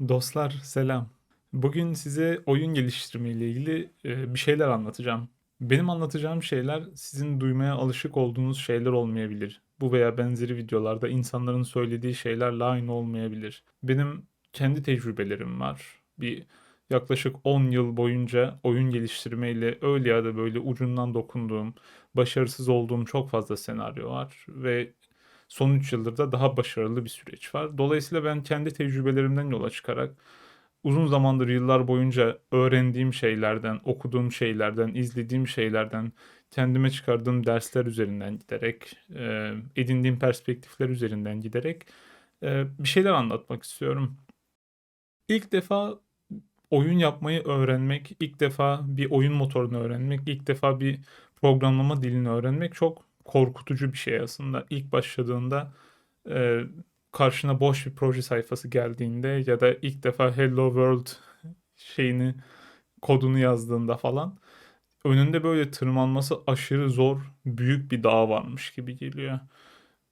Dostlar selam. Bugün size oyun geliştirme ile ilgili e, bir şeyler anlatacağım. Benim anlatacağım şeyler sizin duymaya alışık olduğunuz şeyler olmayabilir. Bu veya benzeri videolarda insanların söylediği şeylerle aynı olmayabilir. Benim kendi tecrübelerim var. Bir yaklaşık 10 yıl boyunca oyun geliştirme ile öyle ya da böyle ucundan dokunduğum, başarısız olduğum çok fazla senaryo var ve son 3 yıldır da daha başarılı bir süreç var. Dolayısıyla ben kendi tecrübelerimden yola çıkarak uzun zamandır yıllar boyunca öğrendiğim şeylerden, okuduğum şeylerden, izlediğim şeylerden, kendime çıkardığım dersler üzerinden giderek, e, edindiğim perspektifler üzerinden giderek e, bir şeyler anlatmak istiyorum. İlk defa oyun yapmayı öğrenmek, ilk defa bir oyun motorunu öğrenmek, ilk defa bir programlama dilini öğrenmek çok korkutucu bir şey aslında. İlk başladığında e, karşına boş bir proje sayfası geldiğinde ya da ilk defa Hello World şeyini kodunu yazdığında falan önünde böyle tırmanması aşırı zor büyük bir dağ varmış gibi geliyor.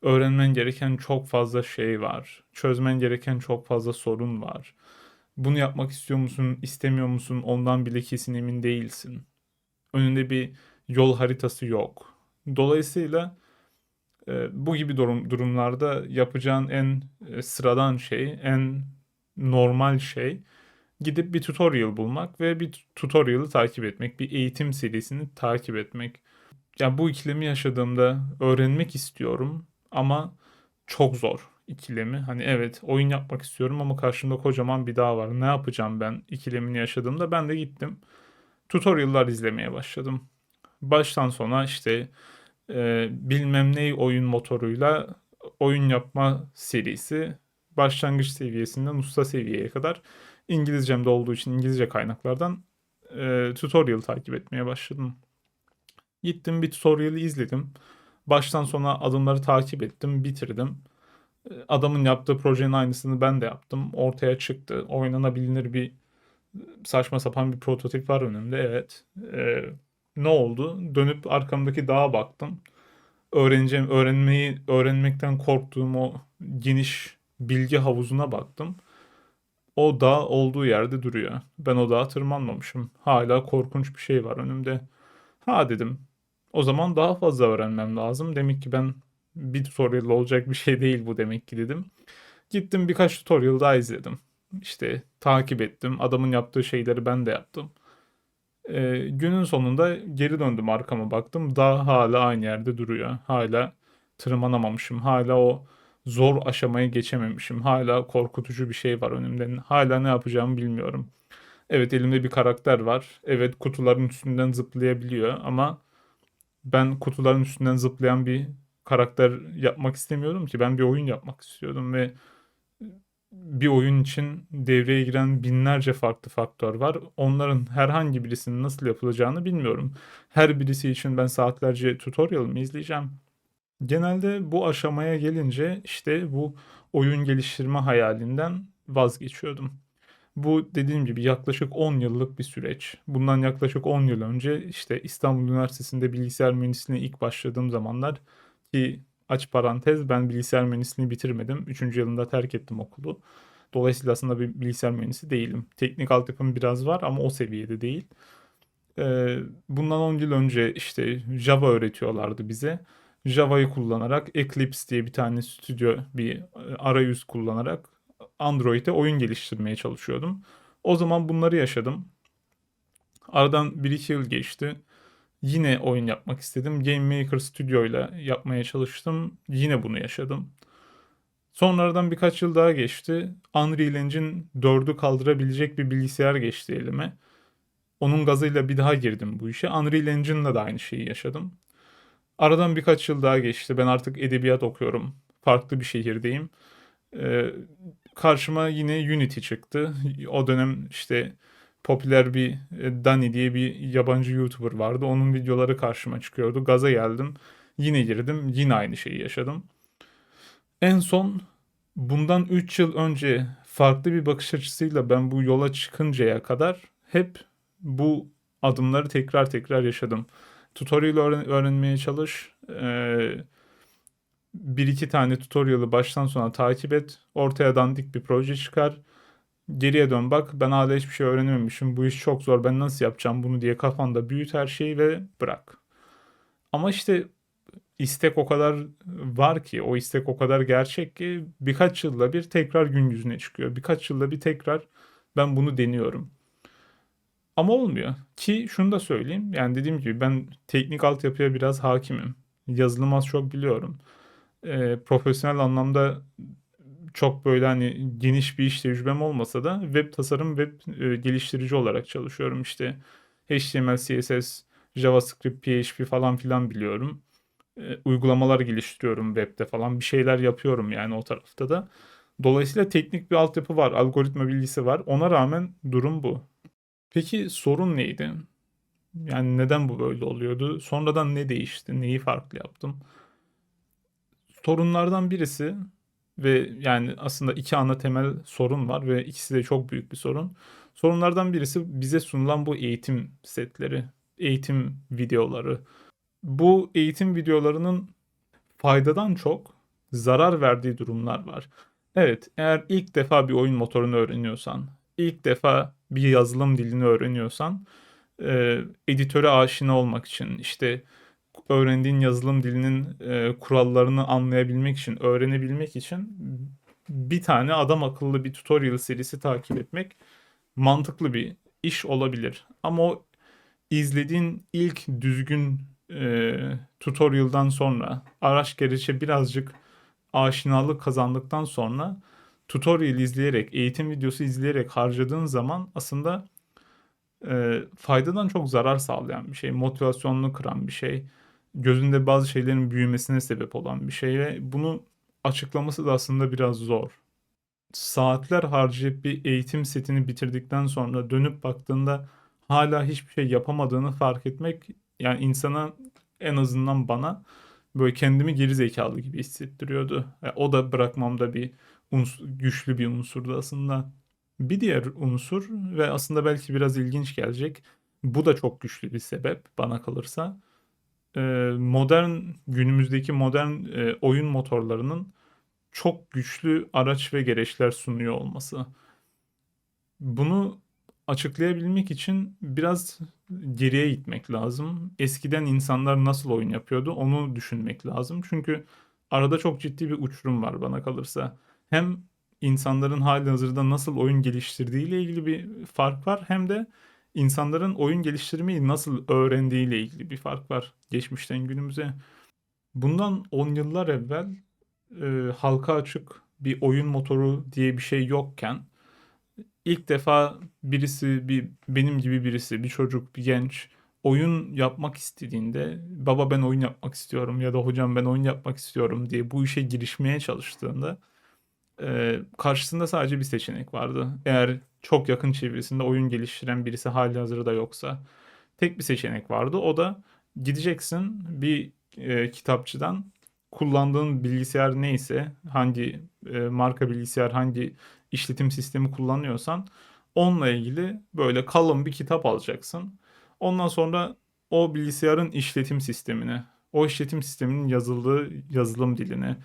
Öğrenmen gereken çok fazla şey var. Çözmen gereken çok fazla sorun var. Bunu yapmak istiyor musun, istemiyor musun? Ondan bile kesin emin değilsin. Önünde bir yol haritası yok. Dolayısıyla e, bu gibi durum, durumlarda yapacağın en e, sıradan şey, en normal şey gidip bir tutorial bulmak ve bir tutorial'ı takip etmek, bir eğitim serisini takip etmek. Yani bu ikilemi yaşadığımda öğrenmek istiyorum ama çok zor ikilemi. Hani evet oyun yapmak istiyorum ama karşımda kocaman bir dağ var. Ne yapacağım ben ikilemini yaşadığımda ben de gittim. Tutorial'lar izlemeye başladım. Baştan sona işte e, bilmem ne oyun motoruyla oyun yapma serisi başlangıç seviyesinden usta seviyeye kadar İngilizcemde olduğu için İngilizce kaynaklardan e, tutorial takip etmeye başladım. Gittim bir tutorial'ı izledim. Baştan sona adımları takip ettim, bitirdim. E, adamın yaptığı projenin aynısını ben de yaptım. Ortaya çıktı. Oynanabilir bir saçma sapan bir prototip var önümde. Evet. E, ne oldu? Dönüp arkamdaki dağa baktım. Öğreneceğim, öğrenmeyi, öğrenmekten korktuğum o geniş bilgi havuzuna baktım. O dağ olduğu yerde duruyor. Ben o dağa tırmanmamışım. Hala korkunç bir şey var önümde. Ha dedim. O zaman daha fazla öğrenmem lazım. Demek ki ben bir tutorial olacak bir şey değil bu demek ki dedim. Gittim birkaç tutorial daha izledim. İşte takip ettim. Adamın yaptığı şeyleri ben de yaptım. Ee, günün sonunda geri döndüm arkama baktım. Daha hala aynı yerde duruyor. Hala tırmanamamışım. Hala o zor aşamayı geçememişim. Hala korkutucu bir şey var önümde. Hala ne yapacağımı bilmiyorum. Evet elimde bir karakter var. Evet kutuların üstünden zıplayabiliyor ama ben kutuların üstünden zıplayan bir karakter yapmak istemiyorum ki. Ben bir oyun yapmak istiyordum ve bir oyun için devreye giren binlerce farklı faktör var. Onların herhangi birisinin nasıl yapılacağını bilmiyorum. Her birisi için ben saatlerce tutorial mı izleyeceğim? Genelde bu aşamaya gelince işte bu oyun geliştirme hayalinden vazgeçiyordum. Bu dediğim gibi yaklaşık 10 yıllık bir süreç. Bundan yaklaşık 10 yıl önce işte İstanbul Üniversitesi'nde bilgisayar mühendisliğine ilk başladığım zamanlar ki aç parantez ben bilgisayar mühendisliğini bitirmedim. Üçüncü yılında terk ettim okulu. Dolayısıyla aslında bir bilgisayar mühendisi değilim. Teknik altyapım biraz var ama o seviyede değil. Ee, bundan 10 yıl önce işte Java öğretiyorlardı bize. Java'yı kullanarak Eclipse diye bir tane stüdyo bir e, arayüz kullanarak Android'e oyun geliştirmeye çalışıyordum. O zaman bunları yaşadım. Aradan 1-2 yıl geçti. Yine oyun yapmak istedim. Game Maker Studio ile yapmaya çalıştım. Yine bunu yaşadım. Sonradan birkaç yıl daha geçti. Unreal Engine 4'ü kaldırabilecek bir bilgisayar geçti elime. Onun gazıyla bir daha girdim bu işe. Unreal Engine'la da aynı şeyi yaşadım. Aradan birkaç yıl daha geçti. Ben artık edebiyat okuyorum. Farklı bir şehirdeyim. Ee, karşıma yine Unity çıktı. O dönem işte popüler bir e, Dani diye bir yabancı YouTuber vardı. Onun videoları karşıma çıkıyordu. Gaza geldim. Yine girdim. Yine aynı şeyi yaşadım. En son bundan 3 yıl önce farklı bir bakış açısıyla ben bu yola çıkıncaya kadar hep bu adımları tekrar tekrar yaşadım. Tutorial öğren- öğrenmeye çalış. Ee, bir iki tane tutorial'ı baştan sona takip et. Ortaya dandik bir proje çıkar Geriye dön bak ben hala hiçbir şey öğrenememişim. Bu iş çok zor. Ben nasıl yapacağım bunu diye kafanda büyüt her şeyi ve bırak. Ama işte istek o kadar var ki, o istek o kadar gerçek ki birkaç yılda bir tekrar gün yüzüne çıkıyor. Birkaç yılda bir tekrar ben bunu deniyorum. Ama olmuyor. Ki şunu da söyleyeyim. Yani dediğim gibi ben teknik altyapıya biraz hakimim. Yazılım az çok biliyorum. Ee, profesyonel anlamda çok böyle hani geniş bir iş tecrübem olmasa da web tasarım, web e, geliştirici olarak çalışıyorum. İşte HTML, CSS, JavaScript, PHP falan filan biliyorum. E, uygulamalar geliştiriyorum webde falan. Bir şeyler yapıyorum yani o tarafta da. Dolayısıyla teknik bir altyapı var, algoritma bilgisi var. Ona rağmen durum bu. Peki sorun neydi? Yani neden bu böyle oluyordu? Sonradan ne değişti? Neyi farklı yaptım? Sorunlardan birisi ve yani aslında iki ana temel sorun var ve ikisi de çok büyük bir sorun. Sorunlardan birisi bize sunulan bu eğitim setleri, eğitim videoları. Bu eğitim videolarının faydadan çok zarar verdiği durumlar var. Evet, eğer ilk defa bir oyun motorunu öğreniyorsan, ilk defa bir yazılım dilini öğreniyorsan, e, editöre aşina olmak için, işte öğrendiğin yazılım dilinin e, kurallarını anlayabilmek için, öğrenebilmek için bir tane adam akıllı bir tutorial serisi takip etmek mantıklı bir iş olabilir. Ama o izlediğin ilk düzgün e, tutorial'dan sonra araç gereçe birazcık aşinalık kazandıktan sonra tutorial izleyerek, eğitim videosu izleyerek harcadığın zaman aslında e, faydadan çok zarar sağlayan bir şey, motivasyonunu kıran bir şey, gözünde bazı şeylerin büyümesine sebep olan bir şey ve bunu açıklaması da aslında biraz zor. Saatler harcayıp bir eğitim setini bitirdikten sonra dönüp baktığında hala hiçbir şey yapamadığını fark etmek yani insana en azından bana böyle kendimi geri zekalı gibi hissettiriyordu. Yani o da bırakmamda bir unsur, güçlü bir unsurdu aslında. Bir diğer unsur ve aslında belki biraz ilginç gelecek. Bu da çok güçlü bir sebep bana kalırsa. Ee, modern günümüzdeki modern e, oyun motorlarının çok güçlü araç ve gereçler sunuyor olması. Bunu açıklayabilmek için biraz geriye gitmek lazım. Eskiden insanlar nasıl oyun yapıyordu onu düşünmek lazım. Çünkü arada çok ciddi bir uçurum var bana kalırsa. Hem insanların hali hazırda nasıl oyun geliştirdiği ile ilgili bir fark var hem de insanların oyun geliştirmeyi nasıl öğrendiği ile ilgili bir fark var geçmişten günümüze. Bundan 10 yıllar evvel e, halka açık bir oyun motoru diye bir şey yokken ilk defa birisi bir benim gibi birisi bir çocuk bir genç oyun yapmak istediğinde baba ben oyun yapmak istiyorum ya da hocam ben oyun yapmak istiyorum diye bu işe girişmeye çalıştığında e, karşısında sadece bir seçenek vardı. Eğer çok yakın çevresinde oyun geliştiren birisi hali hazırda yoksa tek bir seçenek vardı. O da gideceksin bir e, kitapçıdan kullandığın bilgisayar neyse hangi e, marka bilgisayar hangi işletim sistemi kullanıyorsan onunla ilgili böyle kalın bir kitap alacaksın. Ondan sonra o bilgisayarın işletim sistemini, o işletim sisteminin yazıldığı yazılım dilini,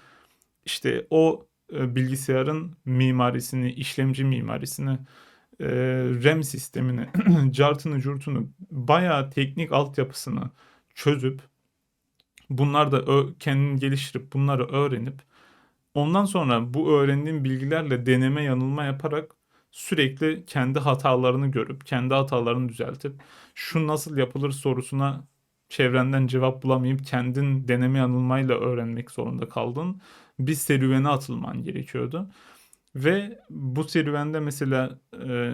işte o e, bilgisayarın mimarisini, işlemci mimarisini, e, RAM sistemini, cartını curtunu, bayağı teknik altyapısını çözüp bunlar da kendini geliştirip bunları öğrenip ondan sonra bu öğrendiğim bilgilerle deneme yanılma yaparak sürekli kendi hatalarını görüp kendi hatalarını düzeltip şu nasıl yapılır sorusuna çevrenden cevap bulamayıp kendin deneme yanılmayla öğrenmek zorunda kaldın. Bir serüvene atılman gerekiyordu. Ve bu serüvende mesela e,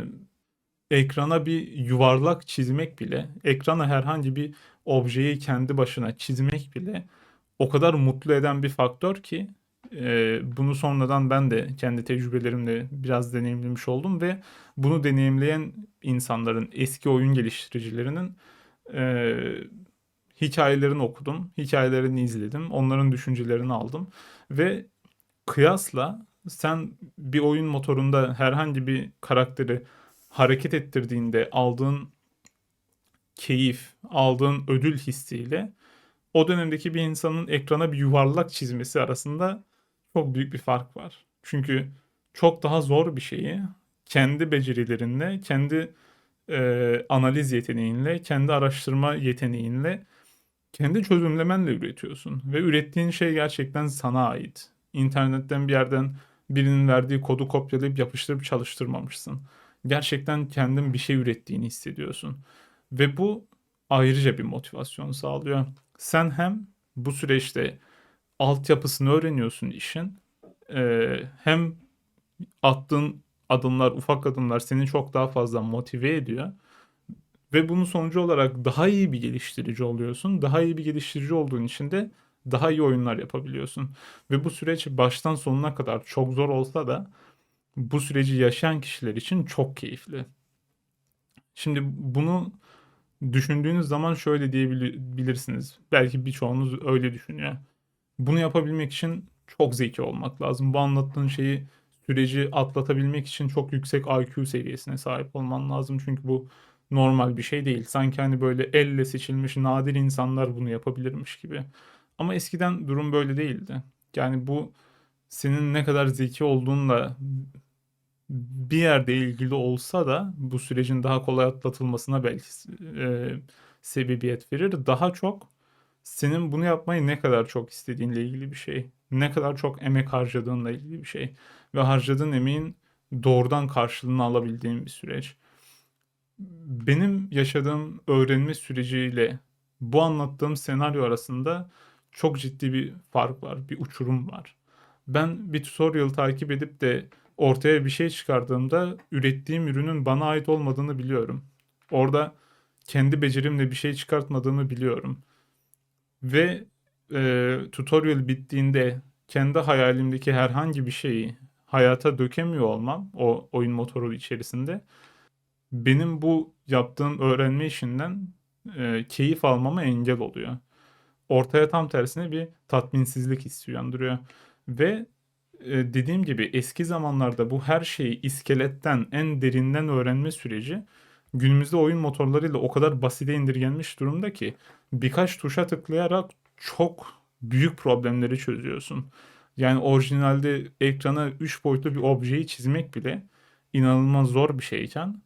ekrana bir yuvarlak çizmek bile, ekrana herhangi bir objeyi kendi başına çizmek bile o kadar mutlu eden bir faktör ki e, bunu sonradan ben de kendi tecrübelerimle biraz deneyimlemiş oldum ve bunu deneyimleyen insanların, eski oyun geliştiricilerinin e, hikayelerini okudum, hikayelerini izledim, onların düşüncelerini aldım ve kıyasla sen bir oyun motorunda herhangi bir karakteri hareket ettirdiğinde aldığın keyif, aldığın ödül hissiyle o dönemdeki bir insanın ekrana bir yuvarlak çizmesi arasında çok büyük bir fark var. Çünkü çok daha zor bir şeyi kendi becerilerinle, kendi e, analiz yeteneğinle, kendi araştırma yeteneğinle, kendi çözümlemenle üretiyorsun. Ve ürettiğin şey gerçekten sana ait. İnternetten bir yerden birinin verdiği kodu kopyalayıp yapıştırıp çalıştırmamışsın. Gerçekten kendin bir şey ürettiğini hissediyorsun. Ve bu ayrıca bir motivasyon sağlıyor. Sen hem bu süreçte altyapısını öğreniyorsun işin. Ee, hem attığın adımlar, ufak adımlar seni çok daha fazla motive ediyor. Ve bunun sonucu olarak daha iyi bir geliştirici oluyorsun. Daha iyi bir geliştirici olduğun için de daha iyi oyunlar yapabiliyorsun. Ve bu süreç baştan sonuna kadar çok zor olsa da bu süreci yaşayan kişiler için çok keyifli. Şimdi bunu düşündüğünüz zaman şöyle diyebilirsiniz. Belki birçoğunuz öyle düşünüyor. Bunu yapabilmek için çok zeki olmak lazım. Bu anlattığın şeyi süreci atlatabilmek için çok yüksek IQ seviyesine sahip olman lazım. Çünkü bu normal bir şey değil. Sanki hani böyle elle seçilmiş nadir insanlar bunu yapabilirmiş gibi. Ama eskiden durum böyle değildi. Yani bu senin ne kadar zeki olduğunla bir yerde ilgili olsa da bu sürecin daha kolay atlatılmasına belki e, sebebiyet verir. Daha çok senin bunu yapmayı ne kadar çok istediğinle ilgili bir şey. Ne kadar çok emek harcadığınla ilgili bir şey. Ve harcadığın emeğin doğrudan karşılığını alabildiğin bir süreç. Benim yaşadığım öğrenme süreciyle bu anlattığım senaryo arasında çok ciddi bir fark var, bir uçurum var. Ben bir tutorial takip edip de ortaya bir şey çıkardığımda ürettiğim ürünün bana ait olmadığını biliyorum. Orada kendi becerimle bir şey çıkartmadığımı biliyorum. Ve e, tutorial bittiğinde kendi hayalimdeki herhangi bir şeyi hayata dökemiyor olmam o oyun motoru içerisinde benim bu yaptığım öğrenme işinden e, keyif almama engel oluyor. Ortaya tam tersine bir tatminsizlik hissi uyandırıyor. Ve e, dediğim gibi eski zamanlarda bu her şeyi iskeletten en derinden öğrenme süreci günümüzde oyun motorlarıyla o kadar basite indirgenmiş durumda ki birkaç tuşa tıklayarak çok büyük problemleri çözüyorsun. Yani orijinalde ekrana 3 boyutlu bir objeyi çizmek bile inanılmaz zor bir şeyken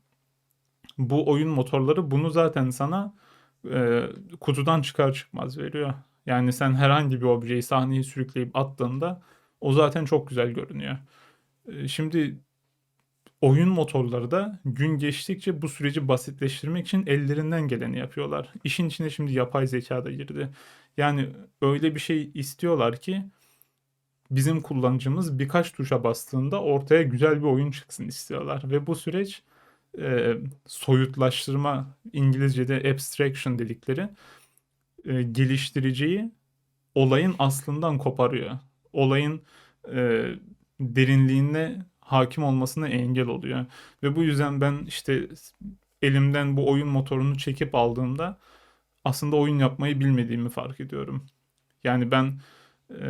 bu oyun motorları bunu zaten sana e, kutudan çıkar çıkmaz veriyor. Yani sen herhangi bir objeyi sahneye sürükleyip attığında o zaten çok güzel görünüyor. E, şimdi oyun motorları da gün geçtikçe bu süreci basitleştirmek için ellerinden geleni yapıyorlar. İşin içine şimdi yapay zeka da girdi. Yani öyle bir şey istiyorlar ki bizim kullanıcımız birkaç tuşa bastığında ortaya güzel bir oyun çıksın istiyorlar. Ve bu süreç e, soyutlaştırma, İngilizce'de abstraction dedikleri e, geliştiriciyi olayın aslından koparıyor. Olayın e, derinliğine hakim olmasına engel oluyor. Ve bu yüzden ben işte elimden bu oyun motorunu çekip aldığımda aslında oyun yapmayı bilmediğimi fark ediyorum. Yani ben e,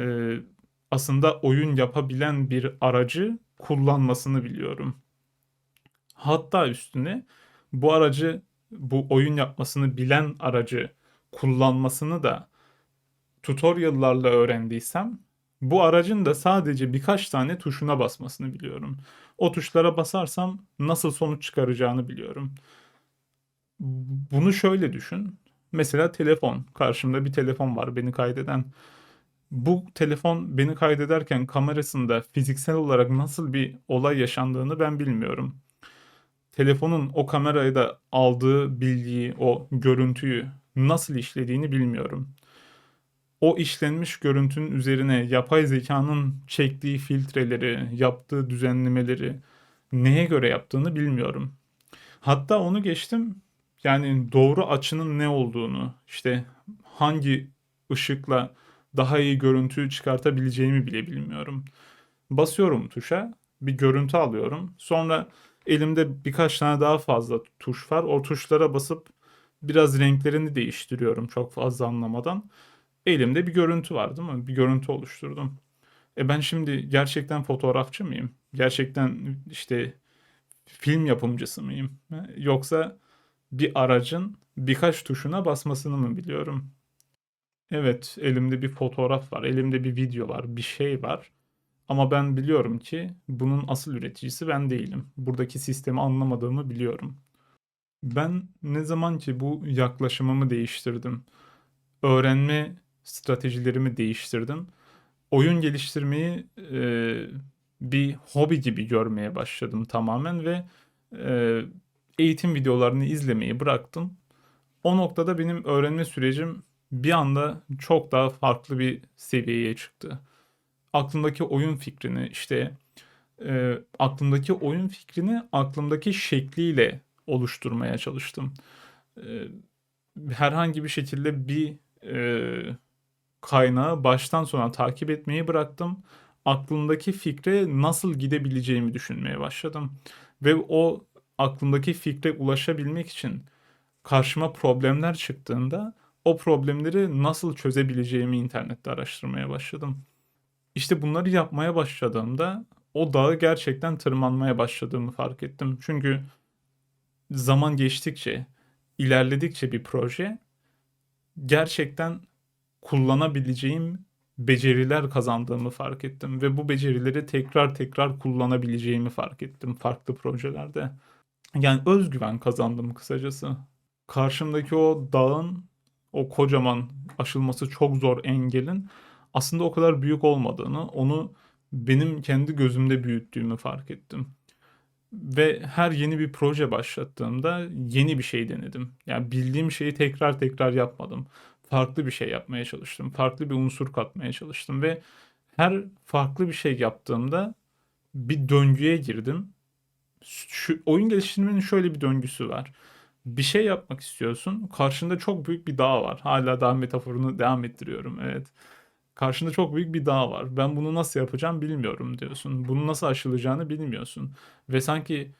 aslında oyun yapabilen bir aracı kullanmasını biliyorum. Hatta üstüne bu aracı bu oyun yapmasını bilen aracı kullanmasını da tutorial'larla öğrendiysem bu aracın da sadece birkaç tane tuşuna basmasını biliyorum. O tuşlara basarsam nasıl sonuç çıkaracağını biliyorum. Bunu şöyle düşün. Mesela telefon. Karşımda bir telefon var beni kaydeden. Bu telefon beni kaydederken kamerasında fiziksel olarak nasıl bir olay yaşandığını ben bilmiyorum. Telefonun o kamerayı da aldığı bilgiyi, o görüntüyü nasıl işlediğini bilmiyorum o işlenmiş görüntünün üzerine yapay zekanın çektiği filtreleri, yaptığı düzenlemeleri neye göre yaptığını bilmiyorum. Hatta onu geçtim. Yani doğru açının ne olduğunu, işte hangi ışıkla daha iyi görüntü çıkartabileceğimi bile bilmiyorum. Basıyorum tuşa, bir görüntü alıyorum. Sonra elimde birkaç tane daha fazla tuş var. O tuşlara basıp biraz renklerini değiştiriyorum çok fazla anlamadan elimde bir görüntü var değil mi? Bir görüntü oluşturdum. E ben şimdi gerçekten fotoğrafçı mıyım? Gerçekten işte film yapımcısı mıyım? Yoksa bir aracın birkaç tuşuna basmasını mı biliyorum? Evet, elimde bir fotoğraf var, elimde bir video var, bir şey var. Ama ben biliyorum ki bunun asıl üreticisi ben değilim. Buradaki sistemi anlamadığımı biliyorum. Ben ne zaman ki bu yaklaşımımı değiştirdim, öğrenme stratejilerimi değiştirdim, oyun geliştirmeyi e, bir hobi gibi görmeye başladım tamamen ve e, eğitim videolarını izlemeyi bıraktım. O noktada benim öğrenme sürecim bir anda çok daha farklı bir seviyeye çıktı. Aklımdaki oyun fikrini işte e, aklımdaki oyun fikrini aklımdaki şekliyle oluşturmaya çalıştım. E, herhangi bir şekilde bir e, kaynağı baştan sona takip etmeyi bıraktım. Aklımdaki fikre nasıl gidebileceğimi düşünmeye başladım. Ve o aklımdaki fikre ulaşabilmek için karşıma problemler çıktığında o problemleri nasıl çözebileceğimi internette araştırmaya başladım. İşte bunları yapmaya başladığımda o dağı gerçekten tırmanmaya başladığımı fark ettim. Çünkü zaman geçtikçe, ilerledikçe bir proje gerçekten kullanabileceğim beceriler kazandığımı fark ettim ve bu becerileri tekrar tekrar kullanabileceğimi fark ettim farklı projelerde. Yani özgüven kazandım kısacası. Karşımdaki o dağın, o kocaman aşılması çok zor engelin aslında o kadar büyük olmadığını, onu benim kendi gözümde büyüttüğümü fark ettim. Ve her yeni bir proje başlattığımda yeni bir şey denedim. Yani bildiğim şeyi tekrar tekrar yapmadım. Farklı bir şey yapmaya çalıştım. Farklı bir unsur katmaya çalıştım ve her farklı bir şey yaptığımda bir döngüye girdim. Şu oyun geliştirmenin şöyle bir döngüsü var. Bir şey yapmak istiyorsun. Karşında çok büyük bir dağ var. Hala dağ metaforunu devam ettiriyorum. Evet. Karşında çok büyük bir dağ var. Ben bunu nasıl yapacağım bilmiyorum diyorsun. Bunu nasıl aşılacağını bilmiyorsun. Ve sanki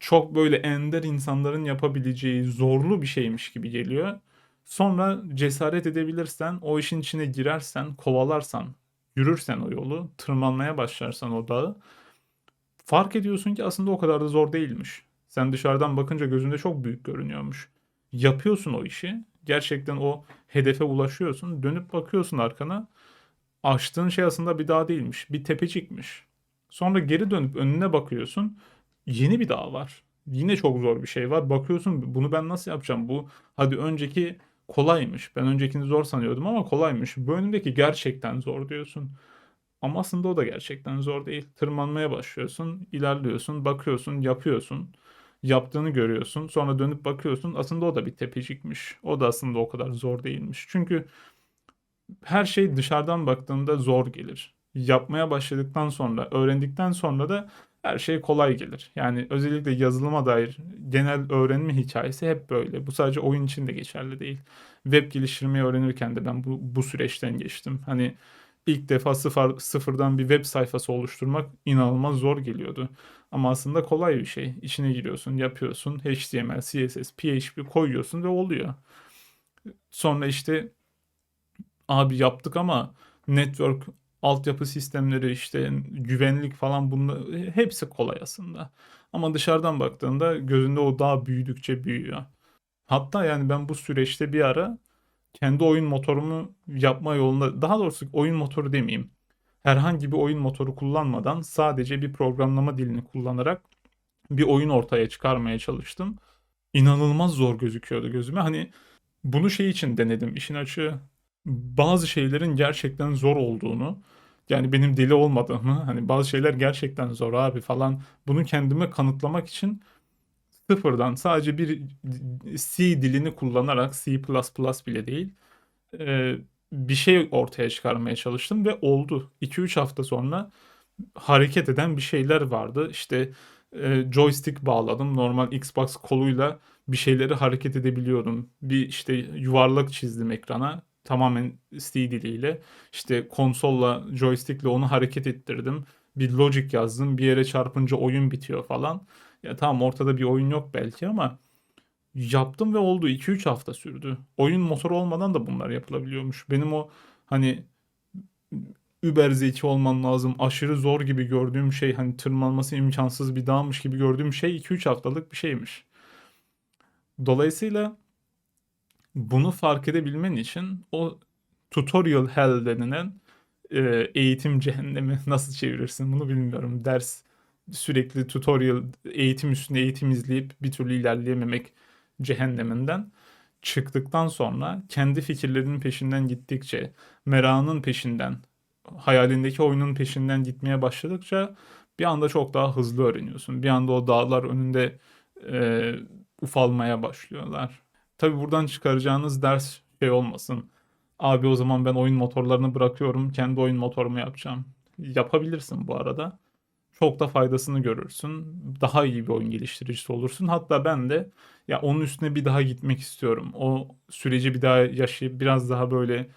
çok böyle ender insanların yapabileceği zorlu bir şeymiş gibi geliyor. Sonra cesaret edebilirsen, o işin içine girersen, kovalarsan, yürürsen o yolu, tırmanmaya başlarsan o dağı, fark ediyorsun ki aslında o kadar da zor değilmiş. Sen dışarıdan bakınca gözünde çok büyük görünüyormuş. Yapıyorsun o işi. Gerçekten o hedefe ulaşıyorsun. Dönüp bakıyorsun arkana. Açtığın şey aslında bir dağ değilmiş. Bir tepecikmiş. Sonra geri dönüp önüne bakıyorsun. Yeni bir dağ var. Yine çok zor bir şey var. Bakıyorsun bunu ben nasıl yapacağım? Bu hadi önceki kolaymış. Ben öncekini zor sanıyordum ama kolaymış. Bu önündeki gerçekten zor diyorsun. Ama aslında o da gerçekten zor değil. Tırmanmaya başlıyorsun, ilerliyorsun, bakıyorsun, yapıyorsun. Yaptığını görüyorsun. Sonra dönüp bakıyorsun. Aslında o da bir tepecikmiş. O da aslında o kadar zor değilmiş. Çünkü her şey dışarıdan baktığında zor gelir. Yapmaya başladıktan sonra, öğrendikten sonra da her şey kolay gelir. Yani özellikle yazılıma dair genel öğrenme hikayesi hep böyle. Bu sadece oyun için de geçerli değil. Web geliştirmeyi öğrenirken de ben bu, bu süreçten geçtim. Hani ilk defa sıfır, sıfırdan bir web sayfası oluşturmak inanılmaz zor geliyordu. Ama aslında kolay bir şey. İçine giriyorsun, yapıyorsun. HTML, CSS, PHP koyuyorsun ve oluyor. Sonra işte abi yaptık ama network altyapı sistemleri işte güvenlik falan bunlar hepsi kolay aslında. Ama dışarıdan baktığında gözünde o daha büyüdükçe büyüyor. Hatta yani ben bu süreçte bir ara kendi oyun motorumu yapma yolunda daha doğrusu oyun motoru demeyeyim. Herhangi bir oyun motoru kullanmadan sadece bir programlama dilini kullanarak bir oyun ortaya çıkarmaya çalıştım. İnanılmaz zor gözüküyordu gözüme. Hani bunu şey için denedim işin açığı. Bazı şeylerin gerçekten zor olduğunu, yani benim deli olmadığımı, hani bazı şeyler gerçekten zor abi falan bunu kendime kanıtlamak için sıfırdan sadece bir C dilini kullanarak C++ bile değil e, bir şey ortaya çıkarmaya çalıştım ve oldu. 2-3 hafta sonra hareket eden bir şeyler vardı. İşte e, joystick bağladım. Normal Xbox koluyla bir şeyleri hareket edebiliyordum. Bir işte yuvarlak çizdim ekrana. Tamamen C diliyle. İşte konsolla, joystickle onu hareket ettirdim. Bir logic yazdım. Bir yere çarpınca oyun bitiyor falan. Ya tamam ortada bir oyun yok belki ama yaptım ve oldu. 2-3 hafta sürdü. Oyun motoru olmadan da bunlar yapılabiliyormuş. Benim o hani über zeki olman lazım. Aşırı zor gibi gördüğüm şey hani tırmanması imkansız bir dağmış gibi gördüğüm şey 2-3 haftalık bir şeymiş. Dolayısıyla bunu fark edebilmen için o tutorial hell denilen e, eğitim cehennemi nasıl çevirirsin bunu bilmiyorum. Ders sürekli tutorial eğitim üstüne eğitim izleyip bir türlü ilerleyememek cehenneminden çıktıktan sonra kendi fikirlerinin peşinden gittikçe, merakının peşinden, hayalindeki oyunun peşinden gitmeye başladıkça bir anda çok daha hızlı öğreniyorsun. Bir anda o dağlar önünde e, ufalmaya başlıyorlar. Tabi buradan çıkaracağınız ders şey olmasın. Abi o zaman ben oyun motorlarını bırakıyorum, kendi oyun motorumu yapacağım. Yapabilirsin bu arada. Çok da faydasını görürsün. Daha iyi bir oyun geliştiricisi olursun. Hatta ben de ya onun üstüne bir daha gitmek istiyorum. O süreci bir daha yaşayıp biraz daha böyle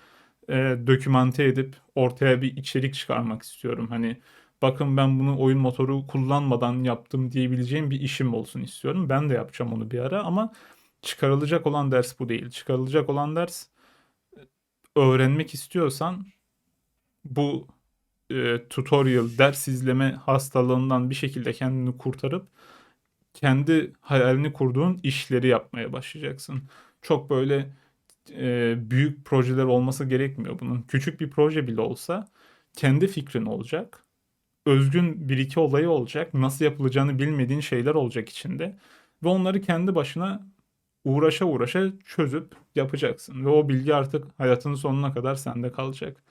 e, dokümante edip ortaya bir içerik çıkarmak istiyorum. Hani bakın ben bunu oyun motoru kullanmadan yaptım diyebileceğim bir işim olsun istiyorum. Ben de yapacağım onu bir ara ama çıkarılacak olan ders bu değil. Çıkarılacak olan ders öğrenmek istiyorsan bu e, tutorial, ders izleme hastalığından bir şekilde kendini kurtarıp kendi hayalini kurduğun işleri yapmaya başlayacaksın. Çok böyle e, büyük projeler olması gerekmiyor bunun. Küçük bir proje bile olsa kendi fikrin olacak. Özgün bir iki olayı olacak. Nasıl yapılacağını bilmediğin şeyler olacak içinde. Ve onları kendi başına uğraşa uğraşa çözüp yapacaksın. Ve o bilgi artık hayatının sonuna kadar sende kalacak.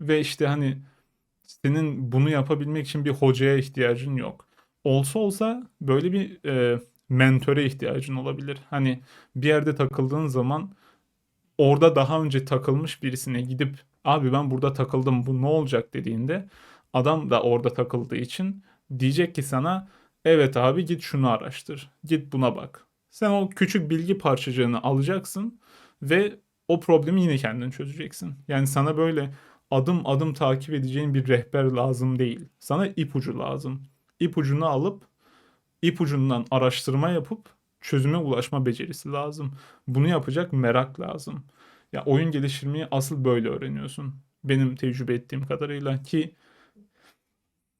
Ve işte hani senin bunu yapabilmek için bir hocaya ihtiyacın yok. Olsa olsa böyle bir e, mentöre ihtiyacın olabilir. Hani bir yerde takıldığın zaman orada daha önce takılmış birisine gidip abi ben burada takıldım bu ne olacak dediğinde adam da orada takıldığı için diyecek ki sana evet abi git şunu araştır. Git buna bak. Sen o küçük bilgi parçacığını alacaksın ve o problemi yine kendin çözeceksin. Yani sana böyle adım adım takip edeceğin bir rehber lazım değil. Sana ipucu lazım. İpucunu alıp ipucundan araştırma yapıp çözüme ulaşma becerisi lazım. Bunu yapacak merak lazım. Ya oyun geliştirmeyi asıl böyle öğreniyorsun. Benim tecrübe ettiğim kadarıyla ki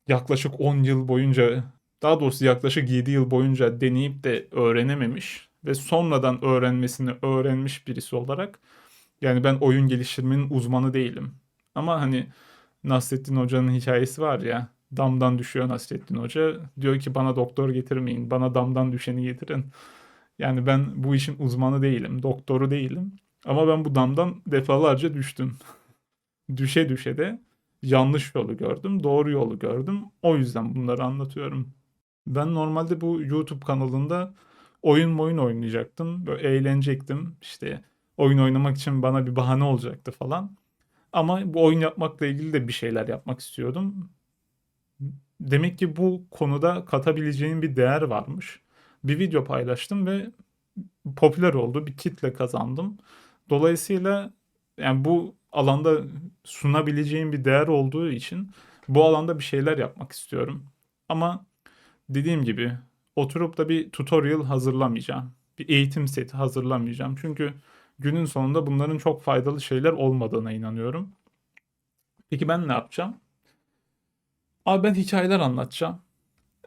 yaklaşık 10 yıl boyunca daha doğrusu yaklaşık 7 yıl boyunca deneyip de öğrenememiş ve sonradan öğrenmesini öğrenmiş birisi olarak yani ben oyun geliştirmenin uzmanı değilim. Ama hani Nasrettin Hoca'nın hikayesi var ya damdan düşüyor Nasrettin Hoca. Diyor ki bana doktor getirmeyin bana damdan düşeni getirin. Yani ben bu işin uzmanı değilim, doktoru değilim. Ama ben bu damdan defalarca düştüm. düşe düşe de yanlış yolu gördüm, doğru yolu gördüm. O yüzden bunları anlatıyorum. Ben normalde bu YouTube kanalında oyun oyun oynayacaktım. Böyle eğlenecektim. İşte oyun oynamak için bana bir bahane olacaktı falan. Ama bu oyun yapmakla ilgili de bir şeyler yapmak istiyordum. Demek ki bu konuda katabileceğim bir değer varmış. Bir video paylaştım ve popüler oldu. Bir kitle kazandım. Dolayısıyla yani bu alanda sunabileceğim bir değer olduğu için bu alanda bir şeyler yapmak istiyorum. Ama dediğim gibi oturup da bir tutorial hazırlamayacağım. Bir eğitim seti hazırlamayacağım. Çünkü günün sonunda bunların çok faydalı şeyler olmadığına inanıyorum. Peki ben ne yapacağım? Abi ben hikayeler anlatacağım.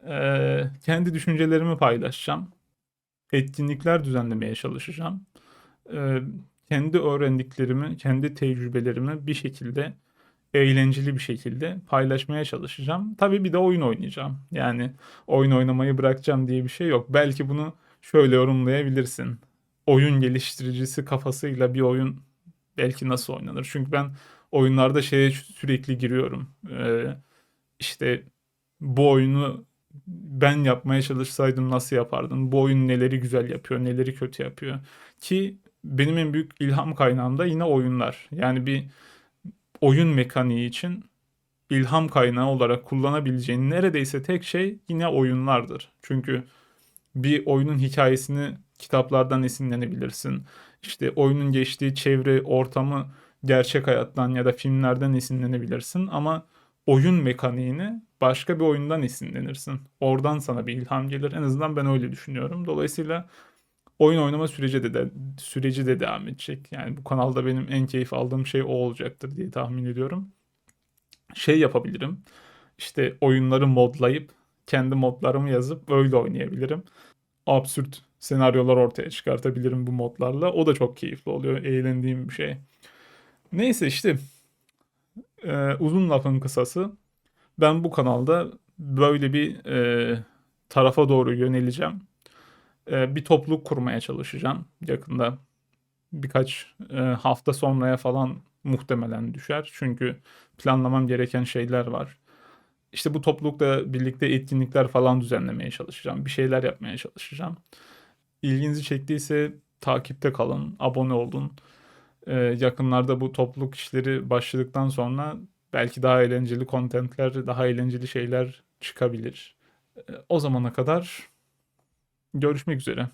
Ee, kendi düşüncelerimi paylaşacağım. Etkinlikler düzenlemeye çalışacağım. Ee, kendi öğrendiklerimi, kendi tecrübelerimi bir şekilde eğlenceli bir şekilde paylaşmaya çalışacağım. Tabii bir de oyun oynayacağım. Yani oyun oynamayı bırakacağım diye bir şey yok. Belki bunu şöyle yorumlayabilirsin. Oyun geliştiricisi kafasıyla bir oyun belki nasıl oynanır? Çünkü ben oyunlarda şeye sürekli giriyorum. Ee, işte bu oyunu ben yapmaya çalışsaydım nasıl yapardım? Bu oyun neleri güzel yapıyor, neleri kötü yapıyor? Ki benim en büyük ilham kaynağım da yine oyunlar. Yani bir oyun mekaniği için ilham kaynağı olarak kullanabileceğin neredeyse tek şey yine oyunlardır. Çünkü bir oyunun hikayesini kitaplardan esinlenebilirsin. İşte oyunun geçtiği çevre, ortamı gerçek hayattan ya da filmlerden esinlenebilirsin ama oyun mekaniğini başka bir oyundan esinlenirsin. Oradan sana bir ilham gelir. En azından ben öyle düşünüyorum. Dolayısıyla oyun oynama süreci de, de süreci de devam edecek. Yani bu kanalda benim en keyif aldığım şey o olacaktır diye tahmin ediyorum. Şey yapabilirim. İşte oyunları modlayıp kendi modlarımı yazıp öyle oynayabilirim. Absürt senaryolar ortaya çıkartabilirim bu modlarla. O da çok keyifli oluyor. Eğlendiğim bir şey. Neyse işte Eee, uzun lafın kısası ben bu kanalda böyle bir eee, tarafa doğru yöneleceğim. Eee, bir topluluk kurmaya çalışacağım yakında. Birkaç eee, hafta sonraya falan muhtemelen düşer. Çünkü planlamam gereken şeyler var. İşte bu toplulukla birlikte etkinlikler falan düzenlemeye çalışacağım. Bir şeyler yapmaya çalışacağım. İlginizi çektiyse takipte kalın, abone olun. Ee, yakınlarda bu topluluk işleri başladıktan sonra belki daha eğlenceli kontentler, daha eğlenceli şeyler çıkabilir. Ee, o zamana kadar görüşmek üzere.